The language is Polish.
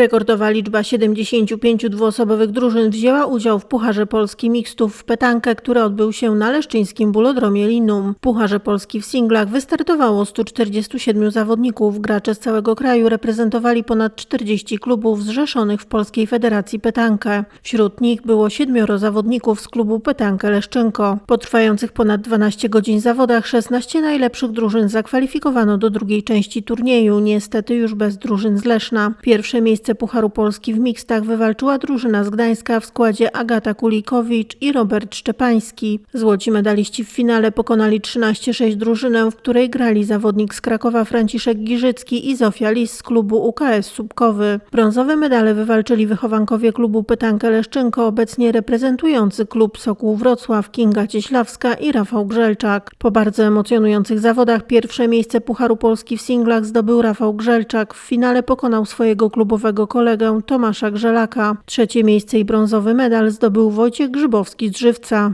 Rekordowa liczba 75 dwuosobowych drużyn wzięła udział w Pucharze Polski Mixtów w Petankę, który odbył się na leszczyńskim Bulodromie Linum. W Pucharze Polski w singlach wystartowało 147 zawodników. Gracze z całego kraju reprezentowali ponad 40 klubów zrzeszonych w Polskiej Federacji Petankę. Wśród nich było siedmioro zawodników z klubu Petankę Leszczynko. Po trwających ponad 12 godzin zawodach 16 najlepszych drużyn zakwalifikowano do drugiej części turnieju, niestety już bez drużyn z Leszna. Pierwsze miejsce Pucharu Polski w mixtach wywalczyła drużyna z Gdańska w składzie Agata Kulikowicz i Robert Szczepański. Złoci medaliści w finale pokonali 13-6 drużynę, w której grali zawodnik z Krakowa Franciszek Giżycki i Zofia Lis z klubu UKS Subkowy. Brązowe medale wywalczyli wychowankowie klubu Pytankę Leszczynko, obecnie reprezentujący klub Sokół Wrocław, Kinga Cieślawska i Rafał Grzelczak. Po bardzo emocjonujących zawodach pierwsze miejsce Pucharu Polski w singlach zdobył Rafał Grzelczak. W finale pokonał swojego klubowego kolegę Tomasza Grzelaka. Trzecie miejsce i brązowy medal zdobył Wojciech Grzybowski z Żywca.